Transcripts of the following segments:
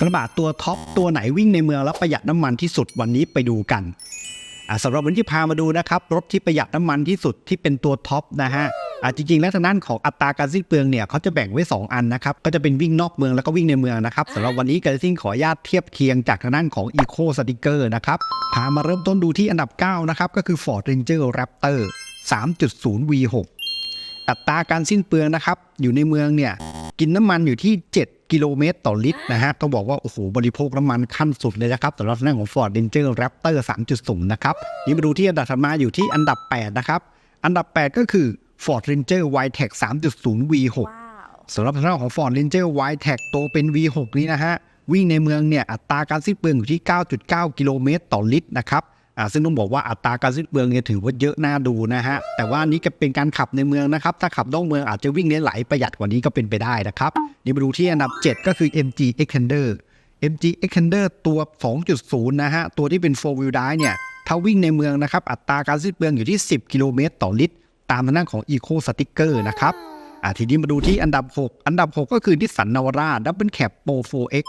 กระบะตัวท็อปตัวไหนวิ่งในเมืองแล้วประหยัดน้ำมันที่สุดวันนี้ไปดูกันสำหรับวันนี้พามาดูนะครับรถที่ประหยัดน้ำมันที่สุดที่เป็นตัวท็อปนะฮะจริงๆ แล้วทางด้านของอัตราการสิ้นเปลืองเนี่ยเขาจะแบ่งไว้ 2 อันนะครับก็จะเป็นวิ่งนอกเมืองแล้วก็วิ่งในเมืองนะครับสำหรับวันนี้การซิ่งขออนุญาตเทียบเคียงจากทางด้านของ Eco Sticker นะครับพามาเริ่มต้นดูที่อันดับ 9 นะครับก็คือ Ford Ranger Raptor 3.0 V6 อัตราการสิ้นเปลืองนะครับอยู่ในเมืองเนี่ยกินน้ำมันอยู่ที่7 กิโลเมตรต่อลิตรนะฮะ ต้องบอกว่า โอ้โห บริโภคน้ำมันขั้นสุดเลยนะครับสำหรับทางด้านของ Ford Ranger Raptor 3.0 นะครับนี่มาดูที่อันดับถัดมาอยู่ที่อันดับ 8 นะครับ อันดับ 8 ก็คือ Ford Ranger Wildtrak 3.0 V6 ว้าวสำหรับทางด้านของ Ford Ranger Wildtrak ตัวเป็น V6 นี้นะฮะ วิ่งในเมืองเนี่ยอัตราการสิ้นเปลืองอยู่ที่ 9.9 กิโลเมตรต่อลิตรนะครับ อ่าซึ่งต้องบอกว่าอัตราการซื้อเปลืองเนี่ยถือว่าเยอะน่าดูนะฮะ แต่ว่านี้ก็เป็นการขับในเมืองนะครับ ถ้าขับนอกเมืองอาจจะวิ่งเนี่ยไหลประหยัดกว่านี้ก็เป็นไปได้นะครับนี่มาดูที่อันดับ 7 ก็คือ MG Xpander MG Xpander ตัว 2.0 นะฮะ ตัวที่เป็น four wheel drive เนี่ยถ้าวิ่งในเมืองนะครับ อัตราการซื้อเปลืองอยู่ที่ 10 กิโลเมตรต่อลิตร ตามทางด้านของ Eco Sticker นะครับอ่าทีนี้มาดูที่อันดับ 6 อันดับ 6 ก็คือ Nissan Navara Double Cab Pro 4X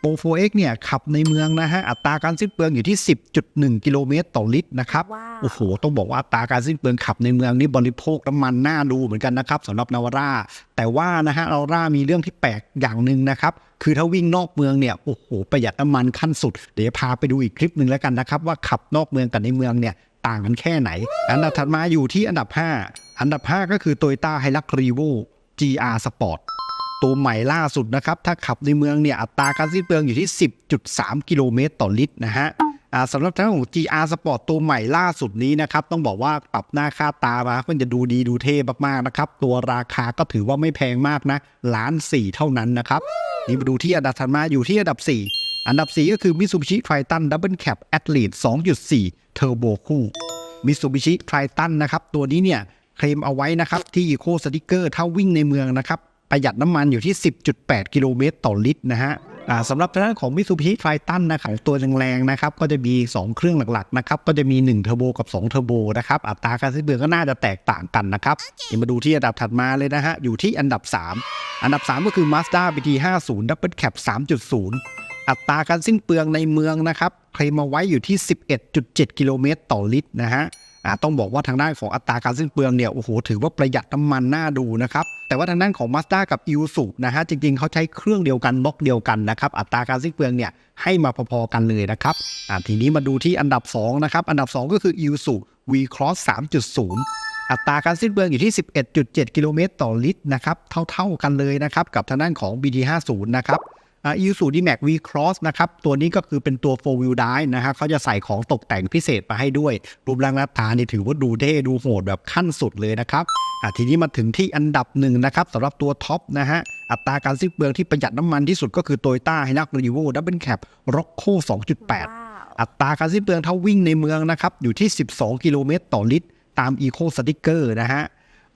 โปร 4X โปร 4X เนี่ยขับในเมืองนะฮะอัตราการสิ้นเปลืองอยู่ที่ 10.1 กิโลเมตรต่อลิตรนะครับว้าวโอ้โห ต้องบอกว่าอัตราการสิ้นเปลืองขับในเมืองนี่บริโภคน้ำมันน่าดูเหมือนกันนะครับสำหรับนาวาร่า แต่ว่านะฮะนาวาร่ามีเรื่องที่แปลกอย่างหนึ่งนะครับ คือถ้าวิ่งนอกเมืองเนี่ยโอ้โหประหยัดน้ำมันขั้นสุด เดี๋ยวพาไปดูอีกคลิปหนึ่งแล้วกันนะครับว่าขับนอกเมืองกับในเมืองเนี่ยต่างกันแค่ไหน อันดับถัดมาอยู่ที่อันดับ 5 อันดับ 5 ก็คือ Toyota Hilux Revo GR Sport ตัวใหม่ล่าสุดนะครับ ถ้าขับในเมืองเนี่ยอัตราการสิ้นเปลืองอยู่ที่ 10.3 กิโลเมตรต่อลิตรนะฮะสำหรับทางด้านของ GR Sport ตัวใหม่ล่าสุดนี้นะครับ ต้องบอกว่าปรับหน้าค่าตามามันจะดูดีดูเท่มากๆนะครับ ตัวราคาก็ถือว่าไม่แพงมากนะล้านสี่เท่านั้นนะครับ นี่มาดูที่อันดับถัดมาอยู่ที่อันดับ 4 อันดับ 4 ก็คือ Mitsubishi Triton Double Cab Athlete 2.4 Turbo คู่ Mitsubishi Triton นะครับ ตัวนี้เนี่ยเคลมเอาไว้นะครับที่ Eco Sticker ถ้าวิ่งในเมืองนะครับ ประหยัดน้ำมันอยู่ที่ 10.8 กิโลเมตรต่อลิตรนะฮะสำหรับทางด้านของ Mitsubishi Triton นะครับตัวแรงๆนะครับก็จะมี 2 เครื่องหลักๆนะครับก็จะมี1เทอร์โบกับ2เทอร์โบนะครับอัตราการสิ้นเปลืองก็น่าจะแตกต่างกันนะครับเดี๋ยวมาดูที่อันดับถัดมาเลยนะฮะอยู่ที่อันดับ 3 อันดับ 3 ก็คือ Mazda BT50 Double Cab 3.0 อัตราการสิ้นเปลืองในเมืองนะครับเคลมมาไว้อยู่ที่ 11.7 กิโลเมตรต่อลิตรนะฮะ ต้องบอกว่าทางด้านของอัตราการสิ้นเปลืองเนี่ยโอ้โหถือว่าประหยัดน้ำมันน่าดูนะครับแต่ว่าทางด้านของ Mazda กับ i s u นะฮะจริงๆเขาใช้เครื่องเดียวกันบล็อกเดียวกันนะครับอัตราการสิ้นเปลืองเนี่ยให้มาพอๆกันเลยนะครับทีนี้มาดูที่อันดับ2นะครับอันดับ 2 ก็คือ i s u V-Cross 3.0 อัตราการสิ้นเปลืองอยู่ที่ 11.7 กิโลเมตรต่อลิตรนะครับเท่าๆกันเลยนะครับกับทางด้านของ BT50 นะครับ อีซูดีแม็กวีครอสนะครับตัวนี้ก็คือเป็นตัว4 wheel drive นะฮะเขาจะใส่ของตกแต่งพิเศษมาให้ด้วย รูปร่างหน้าตานี่ถือว่าดูเท่ดูโหดแบบขั้นสุดเลยนะครับอะทีนี้มาถึงที่อันดับหนึ่งนะครับสำหรับตัวท็อปนะฮะอัตราการสิ้นเปลืองที่ประหยัดน้ำมันที่สุดก็คือ Toyota Hilux Revo Double Cab Rocco 2.8ว้าวอัตราการสิ้นเปลืองถ้าวิ่งในเมืองนะครับอยู่ที่ 12 กิโลเมตรต่อลิตร ตาม Eco Sticker นะฮะ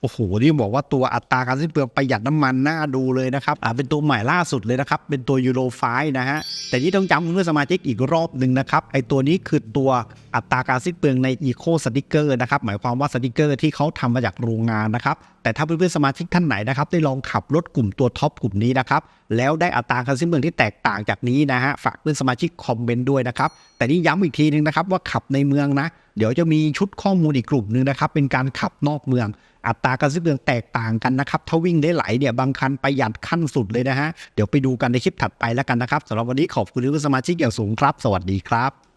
โอ้โหนี่บอกว่าตัวอัตราการสิ้นเปลืองประหยัดน้ำมันน่าดูเลยนะครับอ่าเป็นตัวใหม่ล่าสุดเลยนะครับ เป็นตัวยูโรไฟนะฮะ แต่ที่ต้องจำเพื่อนสมาชิกอีกรอบหนึ่งนะครับ ไอตัวนี้คือตัวอัตราการสิ้นเปลืองใน Eco Sticker นะครับ หมายความว่าสติกเกอร์ที่เขาทำมาจากโรงงานนะครับ แต่ถ้าเพื่อนๆสมาชิกท่านไหนนะครับ ได้ลองขับรถกลุ่มตัวท็อปกลุ่มนี้นะครับ แล้วได้อัตราการสิ้นเปลืองที่แตกต่างจากนี้นะฮะ ฝากเพื่อนสมาชิกคอมเมนต์ด้วยนะครับ แต่นี่ย้ำอีกทีนึงนะครับว่าขับในเมืองนะ เดี๋ยวจะมีชุดข้อมูลอีกกลุ่มหนึ่งนะครับ เป็นการขับนอกเมือง อัตราการซื้อเมืองแตกต่างกันนะครับ ถ้าวิ่งได้ไหลเนี่ยบางคันประหยัดขั้นสุดเลยนะฮะ เดี๋ยวไปดูกันในคลิปถัดไปแล้วกันนะครับสำหรับวันนี้ขอบคุณทุกสมาชิกอย่างสูงครับ สวัสดีครับ